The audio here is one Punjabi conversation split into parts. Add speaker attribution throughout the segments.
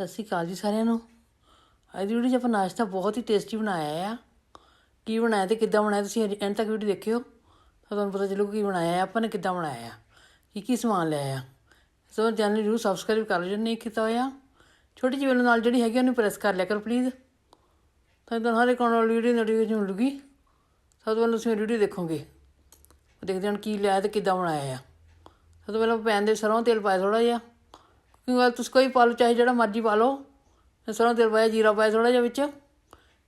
Speaker 1: ਸਤਿ ਸ਼੍ਰੀ ਅਕਾਲ ਜੀ ਸਾਰਿਆਂ ਨੂੰ। ਅੱਜ ਦੀ ਵੀਡੀਓ 'ਚ ਆਪਾਂ ਨਾਸ਼ਤਾ ਬਹੁਤ ਹੀ ਟੇਸਟੀ ਬਣਾਇਆ ਆ। ਕੀ ਬਣਾਇਆ ਤੇ ਕਿੱਦਾਂ ਬਣਾਇਆ ਤੁਸੀਂ ਐਂਡ ਤੱਕ ਵੀਡੀਓ ਦੇਖਿਓ। ਤਾਂ ਤੁਹਾਨੂੰ ਪਤਾ ਚੱਲੂਗਾ ਕੀ ਬਣਾਇਆ ਆਪਾਂ ਨੇ ਕਿੱਦਾਂ ਬਣਾਇਆ ਆ। ਕੀ ਕੀ ਸਮਾਨ ਲਿਆ ਆ। ਸੋ ਚੈਨਲ ਨੂੰ ਸਬਸਕ੍ਰਾਈਬ ਕਰ ਲਿਓ, ਜੇ ਨਹੀਂ ਕੀਤਾ ਹੋਇਆ। ਛੋਟੀ ਜਿਹੀ ਬੈਲ ਨਾਲ ਜਿਹੜੀ ਹੈਗੀ ਉਹਨੂੰ ਪ੍ਰੈਸ ਕਰ ਲਿਆ ਕਰੋ ਪਲੀਜ਼ ਤਾਂ ਤੁਹਾਨੂੰ ਹਰ ਇੱਕ ਆਉਣ ਵਾਲੀ ਵੀਡੀਓ ਨੋਟੀਫਿਕੇਸ਼ਨ ਮਿਲੂਗੀ। ਸਭ ਤੋਂ ਪਹਿਲਾਂ ਤੁਸੀਂ ਵੀਡੀਓ ਦੇਖੋਗੇ। ਦੇਖਦੇ ਹਾਂ ਕੀ ਲਿਆ ਤੇ ਕਿੱਦਾਂ ਬਣਾਇਆ ਆ। ਸਭ ਤੋਂ ਪਹਿਲਾਂ ਪੈਨ ਦੇ ਸਰੋਂ ਤੇਲ ਪਾਇਆ ਥੋੜਾ ਜਿਹਾ। ਕਿਉਂਕਿ ਤੁਸੀਂ ਕੋਈ ਪਾ ਲਓ, ਚਾਹੇ ਜਿਹੜਾ ਮਰਜ਼ੀ ਪਾ ਲਓ। ਮੈਂ ਸਰੋਂ ਤੇਲ ਪਾਇਆ, ਜੀਰਾ ਪਾਇਆ ਥੋੜਾ ਜਿਹਾ ਵਿੱਚ।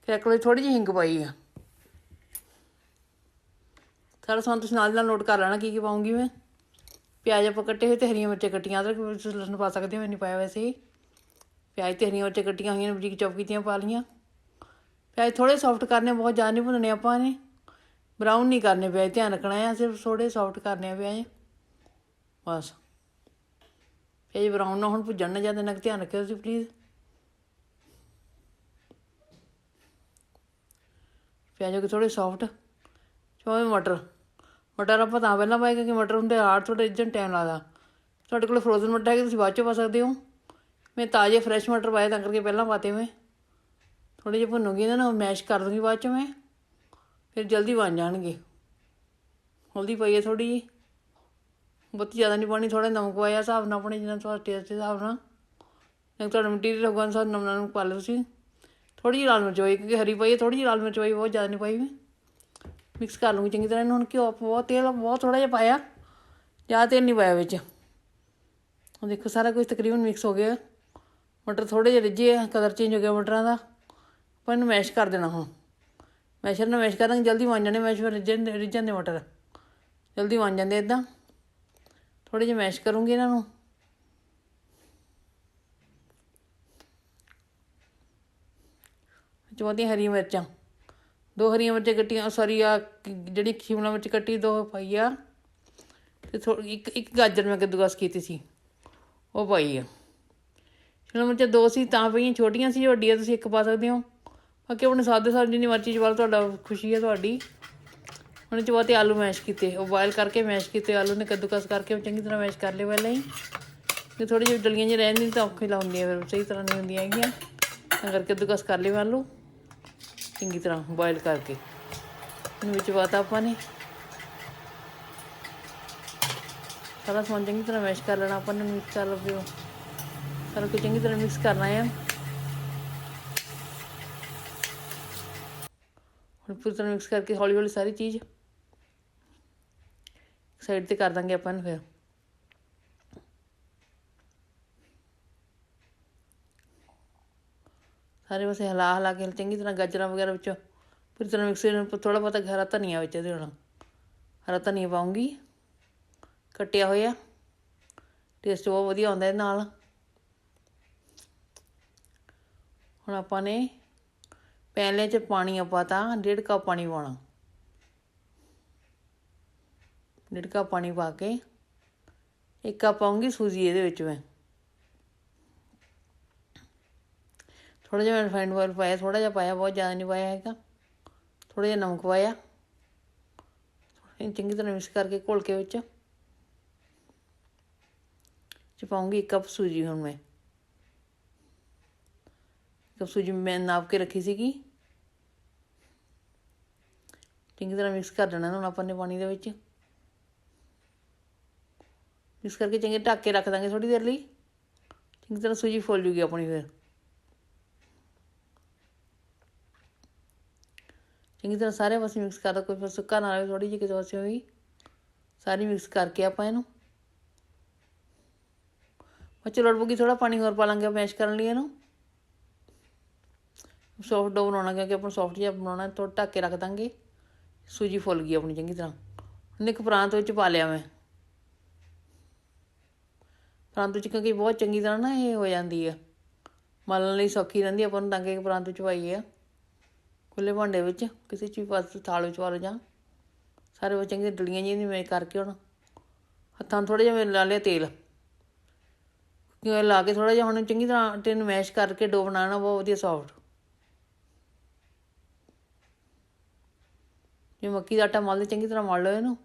Speaker 1: ਫਿਰ ਇੱਕ ਵਾਰੀ ਥੋੜੀ ਜਿਹੀ ਹਿੰਗ ਪਾਈ ਆ। ਸਾਰਾ ਸਮਾਨ ਤੁਸੀਂ ਨਾਲ ਨਾਲ ਨੋਟ ਕਰ ਲੈਣਾ ਕੀ ਕੀ ਪਾਉਂਗੀ ਮੈਂ। ਪਿਆਜ਼ ਆਪਾਂ ਕੱਟੇ ਹੋਏ ਤੇ ਹਰੀਆਂ ਮਿਰਚਾਂ ਕੱਟੀਆਂ। ਅਦਰਕ ਤੁਸੀਂ ਲਸਣ ਪਾ ਸਕਦੇ ਹੋ ਮੈਂ ਨਹੀਂ ਪਾਇਆ ਵੈਸੇ ਹੀ। ਪਿਆਜ਼ ਤੇ ਹਰੀਆਂ ਮਿਰਚਾਂ ਕੱਟੀਆਂ ਹੋਈਆਂ ਨੇ, ਬਰੀਕ ਚੌਪ ਕੀਤੀਆਂ, ਪਾ ਲਈਆਂ। ਪਿਆਜ਼ ਥੋੜੇ ਸੌਫਟ ਕਰਨੇ, ਬਹੁਤ ਜ਼ਿਆਦਾ ਨਹੀਂ ਭੁੰਨਣੇ ਆਪਾਂ ਨੇ ਬਰਾਊਨ ਨਹੀਂ ਕਰਨੇ ਪਿਆਜ਼, ਧਿਆਨ ਰੱਖਣਾ ਹੈ ਸਿਰਫ ਥੋੜੇ ਸੌਫਟ ਕਰਨੇ ਆ ਪਿਆਜ਼। ਬਸ। ਪਿਆਜ਼ ਬਰਾਊਨ ਨਾ ਹੁਣ, ਭੁੱਜਣ ਨਾ ਜਾਂਦੇ ਨਾ ਧਿਆਨ ਰੱਖਿਓ ਤੁਸੀਂ ਪਲੀਜ਼ ਪਿਆਜ਼ ਹੋ ਗਏ ਥੋੜੇ ਸੌਫਟ ਚੋਵੇਂ ਮਟਰ। ਮਟਰ ਆਪਾਂ ਤਾਂ ਪਹਿਲਾਂ ਪਾਏ, ਕਿਉਂਕਿ ਮਟਰ ਹੁੰਦੇ ਹਾਰਡ ਥੋੜਾ ਰਿੱਝਣ ਟਾਈਮ ਲੱਗਦਾ। ਤੁਹਾਡੇ ਕੋਲ ਫਰੋਜ਼ਨ ਮਟਰ ਹੈ ਕਿ ਤੁਸੀਂ ਬਾਅਦ ਚ ਪਾ ਸਕਦੇ ਹੋ। ਮੈਂ ਤਾਜ਼ੇ ਫਰੈਸ਼ ਮਟਰ ਪਾਏ, ਤਾਂ ਕਰਕੇ ਪਹਿਲਾਂ ਪਾਤੇ ਮੈਂ। ਥੋੜੇ ਜਿਹੇ ਭੁੰਨੂਗੀ ਨਾ ਮੈਸ਼ ਕਰ ਦੂੰਗੀ ਬਾਅਦ 'ਚੋਂ ਮੈਂ। ਫਿਰ ਜਲਦੀ ਬਣ ਜਾਣਗੇ। ਹਲਦੀ ਪਾਈਏ ਥੋੜੀ ਜਿਹੀ। ਬਹੁਤ ਜ਼ਿਆਦਾ ਨਹੀਂ ਪਾਣੀ ਥੋੜਾ ਨਮਕ ਪਾਇਆ, ਹਿਸਾਬ ਨਾਲ ਆਪਣੇ ਜਿੰਨਾ ਤੁਹਾਡਾ ਟੇਸਟ ਦੇ ਹਿਸਾਬ ਨਾਲ। ਨਹੀਂ ਤੁਹਾਡਾ ਮਟੀਰੀਅਲ ਹੋਗਾ ਅਨੁਸਾਰ ਨਮਕ ਨਮਕ ਪਾ ਲਓ ਤੁਸੀਂ। ਥੋੜੀ ਜਿਹੀ ਲਾਲ ਮਿਰਚ ਹੋਈ ਕਿਉਂਕਿ ਹਰੀ ਪਾਈ ਹੈ ਥੋੜੀ ਜਿਹੀ ਲਾਲ ਮਿਰਚ ਹੋਈ ਬਹੁਤ ਜ਼ਿਆਦਾ ਨਹੀਂ ਪਾਈ ਮੈਂ। ਮਿਕਸ ਕਰ ਲੂੰਗੀ ਚੰਗੀ ਤਰ੍ਹਾਂ, ਇਹਨੂੰ ਹੁਣ ਘਿਓ, ਬਹੁਤ ਤੇਲ, ਬਹੁਤ ਥੋੜਾ ਜਿਹਾ ਪਾਇਆ। ਜ਼ਿਆਦਾ ਤੇਲ ਨਹੀਂ ਪਾਇਆ ਵਿੱਚ। ਹੁਣ ਦੇਖੋ, ਸਾਰਾ ਕੁਝ ਤਕਰੀਬਨ ਮਿਕਸ ਹੋ ਗਿਆ। ਮਟਰ ਥੋੜੇ ਜਿਹੇ ਰਿੱਝੇ ਆ, ਕਲਰ ਚੇਂਜ ਹੋ ਗਿਆ ਮਟਰਾਂ ਦਾ। ਆਪਾਂ ਇਹਨੂੰ ਮੈਸ਼ ਕਰ ਦੇਣਾ ਹੁਣ। ਮੈਸ਼ਰ ਨਾਲ ਮੈਸ਼ ਕਰਾਂਗੇ, ਜਲਦੀ ਬਣ ਜਾਣੇ ਮੈਸ਼ ਫਿਰ ਰਿੱਝਣ ਦੇ ਰਿੱਝਣ ਦੇ ਮਟਰ। ਜਲਦੀ ਬਣ ਜਾਂਦੇ ਇਦਾਂ ਥੋੜੇ ਜਿਹੇ ਮੈਸ਼ ਕਰੂੰਗੀ ਇਹਨਾਂ ਨੂੰ। ਚੌਥੀ ਹਰੀ ਮਿਰਚਾਂ। ਦੋ ਹਰੀਆਂ ਮਿਰਚਾਂ ਕੱਟੀਆਂ ਸੌਰੀ ਆ, ਜਿਹੜੀ ਸ਼ਿਮਲਾ ਮਿਰਚ ਕੱਟੀ, ਦੋ ਪਾਈ ਆ। ਤੇ ਥੋੜੀ ਇੱਕ ਇੱਕ ਗਾਜਰ ਮੈਂ ਕੱਦੂਕਸ ਕੀਤੀ ਸੀ, ਉਹ ਪਾਈ ਆ। ਸ਼ਿਮਲਾ ਮਿਰਚਾਂ ਦੋ ਸੀ, ਤਾਂ ਪਈਆਂ ਛੋਟੀਆਂ ਸੀ, ਵੱਡੀਆਂ ਤੁਸੀਂ ਇੱਕ ਪਾ ਸਕਦੇ ਹੋ। ਬਾਕੀ ਆਪਣੇ ਸਾਦੇ ਸਾਲ ਜਿੰਨੀ ਮਰਜ਼ੀ ਚਵਾਲ ਤੁਹਾਡਾ ਖੁਸ਼ੀ ਹੈ ਤੁਹਾਡੀ। ਹੁਣ ਚਵਾਤੇ ਆਲੂ ਮੈਸ਼ ਕੀਤੇ, ਉਹ ਬੋਇਲ ਕਰਕੇ ਮੈਸ਼ ਕੀਤੇ, ਆਲੂ ਨੇ ਕੱਦੂਕਸ ਕਰਕੇ ਚੰਗੀ ਤਰ੍ਹਾਂ ਮੈਸ਼ ਕਰ ਲਏ ਪਹਿਲਾਂ ਹੀ। ਤੇ ਥੋੜੀ ਜਿਹੀ ਡਲੀਆਂ ਜਿਹੀ ਰਹਿੰਦੀਆਂ ਤਾਂ ਔਖੀ ਹੁੰਦੀਆਂ ਫਿਰ, ਸਹੀ ਤਰ੍ਹਾਂ ਨਹੀਂ ਹੁੰਦੀਆਂ ਹੈਗੀਆਂ। ਤਾਂ ਕਰਕੇ ਕੱਦੂਕਸ ਕਰ ਲਏ ਆਲੂ, ਚੰਗੀ ਤਰ੍ਹਾਂ ਬੋਇਲ ਕਰਕੇ। ਇਹਨੂੰ ਵਿੱਚ ਪਾਤਾ ਆਪਾਂ ਨੇ। ਸਾਰਾ ਸਮਾਨ ਚੰਗੀ ਤਰ੍ਹਾਂ ਮੈਸ਼ ਕਰ ਲੈਣਾ ਆਪਾਂ ਨੇ ਮਿਕਸ ਕਰ ਲਓ ਸਾਰਾ ਕੁਝ ਚੰਗੀ ਤਰ੍ਹਾਂ ਮਿਕਸ ਕਰਨਾ ਹੈ ਹੁਣ ਪੂਰੀ ਤਰ੍ਹਾਂ ਮਿਕਸ ਕਰਕੇ ਹੌਲੀ ਹੌਲੀ ਸਾਰੀ ਚੀਜ਼ ਸਾਈਡ ਤੇ ਕਰ ਦਾਂਗੇ ਆਪਾਂ ਨੂੰ ਫਿਰ। ਸਾਰੇ ਪਾਸੇ ਹਲਾ ਹਲਾ ਕੇ ਚੰਗੀ ਤਰ੍ਹਾਂ ਗਾਜਰਾਂ ਵਗੈਰਾ ਵਿੱਚੋਂ ਫਿਰ ਤਰ੍ਹਾਂ ਮਿਕਸ ਨੂੰ ਥੋੜਾ ਬਹੁਤਾ ਹਰਾ ਧਨੀਆ ਵਿੱਚ ਦੇ ਦੇਣਾ ਹਰਾ ਧਨੀਆ ਪਾਉਂਗੀ। ਕੱਟਿਆ ਹੋਇਆ। ਟੇਸਟ ਬਹੁਤ ਵਧੀਆ ਆਉਂਦਾ ਇਹਦੇ ਨਾਲ। ਹੁਣ ਆਪਾਂ ਨੇ ਪਹਿਲੇ ਚ ਪਾਣੀ ਆਪਾਂ ਤਾਂ ਡੇਢ ਕੱਪ ਪਾਣੀ ਪਾਉਣਾ। ਡੇਢ ਕੱਪ ਪਾਣੀ ਪਾ ਕੇ, ਇੱਕ ਕੱਪ ਪਾਉਂਗੀ ਸੂਜੀ ਇਹਦੇ ਵਿੱਚ ਮੈਂ। ਥੋੜਾ ਜਿਹਾ ਰਿਫਾਈਂਡ ਆਇਲ ਪਾਇਆ ਥੋੜਾ ਜਿਹਾ ਪਾਇਆ, ਬਹੁਤ ਜ਼ਿਆਦਾ ਨਹੀਂ ਪਾਇਆ ਹੈਗਾ। ਥੋੜਾ ਜਿਹਾ ਨਮਕ ਪਾਇਆ। ਚੰਗੀ ਤਰ੍ਹਾਂ ਮਿਕਸ ਕਰਕੇ ਘੋਲ ਕੇ ਵਿੱਚ। ਚ ਪਾਉਂਗੀ ਇੱਕ ਕੱਪ ਸੂਜੀ ਹੁਣ ਮੈਂ। ਕੱਪ ਸੂਜੀ ਮੈਂ ਨਾਪ ਕੇ ਰੱਖੀ ਸੀਗੀ। ਚੰਗੀ ਤਰ੍ਹਾਂ ਮਿਕਸ ਕਰ ਦੇਣਾ ਹੁਣ ਆਪਾਂ ਨੇ ਪਾਣੀ ਦੇ ਵਿੱਚ। ਮਿਕਸ ਕਰਕੇ ਚੰਗੇ ਢੱਕ ਕੇ ਰੱਖ ਦਾਂਗੇ ਥੋੜੀ ਦੇਰ ਲਈ। ਚੰਗੀ ਤਰ੍ਹਾਂ ਸੂਜੀ ਫੁੱਲ ਜੂਗੀ ਆਪਣੀ ਫਿਰ। ਚੰਗੀ ਤਰ੍ਹਾਂ ਸਾਰੇ ਪਾਸੇ ਮਿਕਸ ਕਰ ਦੋ ਕੋਈ ਫਿਰ ਸੁੱਕਾ ਨਾ ਰਹੇ ਥੋੜੀ ਜਿਹੀ ਕਿਸੇ ਪਾਸੇ ਵੀ। ਸਾਰੀ ਮਿਕਸ ਕਰਕੇ ਆਪਾਂ ਇਹਨੂੰ। ਬੱਚੇ ਲੋੜ ਪਊਗੀ ਥੋੜਾ ਪਾਣੀ ਹੋਰ ਪਾ ਲਾਂਗੇ ਮੈਸ਼ ਕਰਨ ਲਈ ਇਹਨੂੰ। ਸੌਫਟ ਡੋ ਬਣਾਉਣਾ, ਕਿਉਂਕਿ ਆਪਾਂ ਸੌਫਟ ਜਿਹਾ ਬਣਾਉਣਾ ਤੋਂ ਢੱਕ ਕੇ ਰੱਖ ਦਾਂਗੇ। ਸੂਜੀ ਫੁੱਲ ਗਈ ਆਪਣੀ ਚੰਗੀ ਤਰ੍ਹਾਂ। ਹੁਣ ਇੱਕ ਪ੍ਰਾਂਤ ਵਿੱਚ ਪਾ ਲਿਆ ਮੈਂ। ਪਰੰਤੂ 'ਚ ਕਿਉਂਕਿ ਬਹੁਤ ਚੰਗੀ ਤਰ੍ਹਾਂ ਨਾ ਇਹ ਹੋ ਜਾਂਦੀ ਆ। ਮਲਣ ਲਈ ਸੌਖੀ ਰਹਿੰਦੀ ਆਪਾਂ ਨੂੰ ਤਾਂ ਕਿ ਪ੍ਰਾਂਤ 'ਚ ਪਾਈਏ ਆ। ਖੁੱਲੇ ਭਾਂਡੇ ਵਿੱਚ, ਕਿਸੇ ਚੀਜ਼ ਪਾਸ ਥਾਲ ਵਿੱਚ ਪਾ ਜਾਂ। ਸਾਰੇ ਉਹ ਚੰਗੀ ਡਲੀਆਂ ਜਿਹੀਆਂ ਮੈਂ ਕਰਕੇ ਹੁਣ। ਹੱਥਾਂ ਥੋੜਾ ਜਿਹਾ ਮੈਂ ਲਾ ਲਿਆ ਤੇਲ। ਕਿਉਂ ਲਾ ਕੇ ਥੋੜਾ ਜਿਹਾ ਹੁਣ ਚੰਗੀ ਤਰ੍ਹਾਂ ਆਟੇ ਨੂੰ ਮੈਸ਼ ਕਰਕੇ ਡੋ ਬਣਾਉਣਾ, ਬਹੁਤ ਵਧੀਆ ਸੌਫਟ ਜੇ ਮੱਕੀ ਦਾ ਆਟਾ ਮਲਦੇ, ਚੰਗੀ ਤਰ੍ਹਾਂ ਮਲ ਲਓ ਇਹਨੂੰ।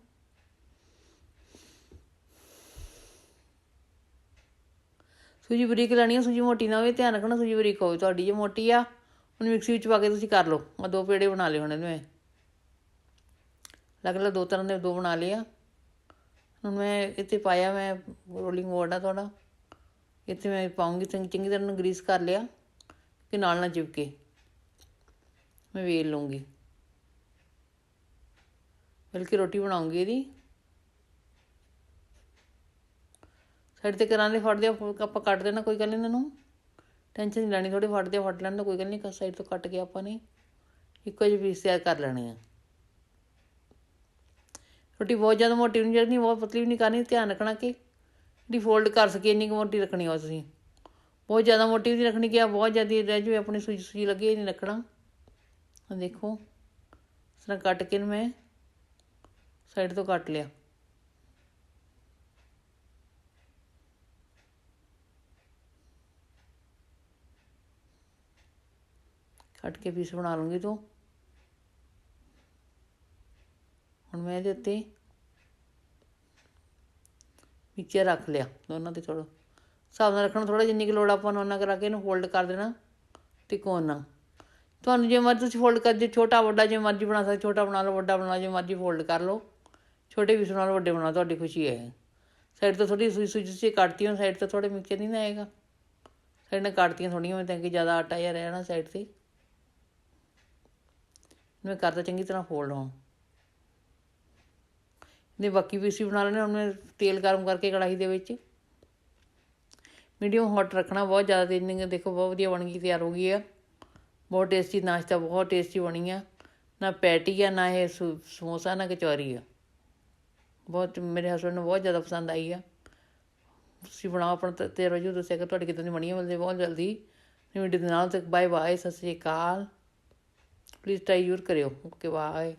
Speaker 1: ਸੂਜੀ ਬਰੀਕ ਲੈਣੀ ਆ, ਸੂਜੀ ਮੋਟੀ ਨਾ ਹੋਵੇ, ਧਿਆਨ ਰੱਖਣਾ ਸੂਜੀ ਬਰੀਕ ਹੋਵੇ। ਤੁਹਾਡੀ ਜੇ ਮੋਟੀ ਆ ਹੁਣ ਮਿਕਸੀ ਵਿੱਚ ਪਾ ਕੇ ਤੁਸੀਂ ਕਰ ਲਓ। ਆ ਦੋ ਪੇੜੇ ਬਣਾ ਲਏ ਹੁਣ ਇਹਨੂੰ ਮੈਂ। ਅਲੱਗ ਅਲੱਗ ਦੋ ਤਰ੍ਹਾਂ ਦੇ ਦੋ ਬਣਾ ਲਏ ਆ। ਹੁਣ ਮੈਂ ਇੱਥੇ ਪਾਇਆ, ਮੈਂ ਰੋਲਿੰਗ ਬੋਰਡ ਆ ਤੁਹਾਡਾ। ਇੱਥੇ ਮੈਂ ਪਾਉਂਗੀ ਚੰਗੀ ਚੰਗੀ ਤਰ੍ਹਾਂ ਨੂੰ ਗਰੀਸ ਕਰ ਲਿਆ, ਕਿ ਨਾਲ ਨਾ ਚਿਪਕੇ। ਮੈਂ ਵੇਲ ਲੂੰਗੀ ਬਲਕਿ ਰੋਟੀ ਬਣਾਉਂਗੀ ਇਹਦੀ। ਸਾਈਡ ਤੇ ਕਰਾਂਦੇ ਫੜਦੇ ਆ, ਆਪਾਂ ਕੱਟ ਦੇਣਾ ਕੋਈ ਗੱਲ ਨਹੀਂ ਇਹਨਾਂ ਨੂੰ। ਟੈਨਸ਼ਨ ਨਹੀਂ ਲੈਣੀ ਥੋੜੇ ਫੜਦੇ ਆ, ਫੜ ਲੈਣ ਦਾ ਕੋਈ ਗੱਲ ਨਹੀਂ ਸਾਈਡ ਤੋਂ ਕੱਟ ਕੇ ਆਪਾਂ ਨੇ ਇੱਕੋ ਜਿਹੇ ਪੀਸ ਤਿਆਰ ਕਰ ਲੈਣੇ ਆ। ਰੋਟੀ ਬਹੁਤ ਜ਼ਿਆਦਾ ਮੋਟੀ ਨਹੀਂ ਕਰਨੀ ਬਹੁਤ ਪਤਲੀ ਵੀ ਨਹੀਂ ਕਰਨੀ ਧਿਆਨ ਰੱਖਣਾ ਕਿ ਜਿਹੜੀ ਫੋਲਡ ਕਰ ਸਕੇ ਇੰਨੀ ਕੁ ਮੋਟੀ ਰੱਖਣੀ ਆ ਤੁਸੀਂ ਬਹੁਤ ਜ਼ਿਆਦਾ ਮੋਟੀ ਵੀ ਨਹੀਂ ਰੱਖਣੀ ਕਿ ਆ ਬਹੁਤ ਜ਼ਿਆਦਾ ਰਹਿ ਜਾਵੇ ਆਪਣੀ ਸੂਜੀ ਸੂਜੀ ਲੱਗੇ ਨਹੀਂ ਰੱਖਣਾ। ਆ ਦੇਖੋ ਇਸ ਤਰ੍ਹਾਂ ਕੱਟ ਕੇ ਮੈਂ ਸਾਈਡ ਤੋਂ ਕੱਟ ਲਿਆ। ਕੱਟ ਕੇ ਪੀਸ ਬਣਾ ਲੂੰਗੀ ਤੂੰ। ਹੁਣ ਮੈਂ ਇਹਦੇ ਉੱਤੇ ਮਿਕਸਚਰ ਰੱਖ ਲਿਆ ਦੋਨਾਂ ਤੇ ਥੋੜਾ ਹਿਸਾਬ ਨਾਲ ਰੱਖਣਾ ਥੋੜਾ ਜਿੰਨੀ ਕੁ ਲੋੜ ਆਪਾਂ ਨੂੰ, ਉਹਨਾਂ ਕਰਾ ਕੇ ਇਹਨੂੰ ਫੋਲਡ ਕਰ ਦੇਣਾ ਤਿਕੋਣ ਨਾਲ ਤੁਹਾਨੂੰ ਜੇ ਮਰਜ਼ੀ ਤੁਸੀਂ ਫੋਲਡ ਕਰ, ਜੇ ਛੋਟਾ ਵੱਡਾ, ਜੇ ਮਰਜ਼ੀ ਬਣਾ ਸਕਦੇ, ਛੋਟਾ ਬਣਾ ਲਓ, ਵੱਡਾ ਬਣਾ ਲਓ, ਜੇ ਮਰਜ਼ੀ ਫੋਲਡ ਕਰ ਲਓ। ਛੋਟੇ ਵੀ ਬਣਾ ਲਓ ਵੱਡੇ ਬਣਾ ਲਓ, ਤੁਹਾਡੀ ਖੁਸ਼ੀ ਹੈ। ਸਾਈਡ ਤੋਂ ਥੋੜੀ ਸੂਈ ਸੂਈ ਤੁਸੀਂ ਕੱਟਤੀ ਹੋ ਸਾਈਡ ਤੋਂ ਥੋੜੇ ਮਿਕਸਚਰ ਨਹੀਂ ਨਾ ਆਏਗਾ। ਸਾਈਡ ਨਾਲ ਕੱਟਤੀਆਂ ਥੋੜੀਆਂ ਮੈਂ ਤਾਂ ਕਿ ਜ਼ਿਆਦਾ ਆਟਾ ਜਿਹਾ ਰਹਿਣਾ ਸਾਈਡ ਤੇ। ਮੈਂ ਕਰਦਾ ਚੰਗੀ ਤਰ੍ਹਾਂ ਫੋਲਡ ਹੋਣ ਨੇ ਬਾਕੀ ਵੀ ਵੀ ਬਣਾ ਲੈਣੇ ਹੁਣ ਮੈਂ ਤੇਲ ਗਰਮ ਕਰਕੇ ਕੜਾਹੀ ਦੇ ਵਿੱਚ। ਮੀਡੀਅਮ ਹੌਟ ਰੱਖਣਾ ਬਹੁਤ ਜ਼ਿਆਦਾ ਤੇਜ਼ ਨਹੀਂ ਦੇਖੋ ਬਹੁਤ ਵਧੀਆ ਬਣ ਗਈ, ਤਿਆਰ ਹੋ ਗਈ ਆ। ਬਹੁਤ ਟੇਸਟੀ ਨਾਸ਼ਤਾ, ਬਹੁਤ ਟੇਸਟੀ ਬਣੀ ਆ। ਨਾ ਪੈਟੀ ਆ, ਨਾ ਇਹ ਸਮੋਸਾ, ਨਾ ਕਚੌਰੀ ਆ। ਬਹੁਤ, ਮੇਰੇ ਹਸਬੰਡ ਨੂੰ ਬਹੁਤ ਜ਼ਿਆਦਾ ਪਸੰਦ ਆਈ ਆ। ਤੁਸੀਂ ਬਣਾਓ ਆਪਣਾ ਤੇ- ਤੇ ਰਜੂ ਦੱਸਿਆ ਕਿ ਤੁਹਾਡੀ ਕਿਦਾਂ ਦੀ ਬਣੀ ਆ ਮਿਲਦੇ ਬਹੁਤ ਜਲਦੀ। ਵੀਡੀਓ ਦੇ ਨਾਲ ਤੱਕ ਬਾਏ ਬਾਏ ਸਤਿ ਸ਼੍ਰੀ ਅਕਾਲ। ਪਲੀਜ਼ ਟਰਾਈ ਯੂਰ ਕਰਿਓ ਓਕੇ ਬਾਏ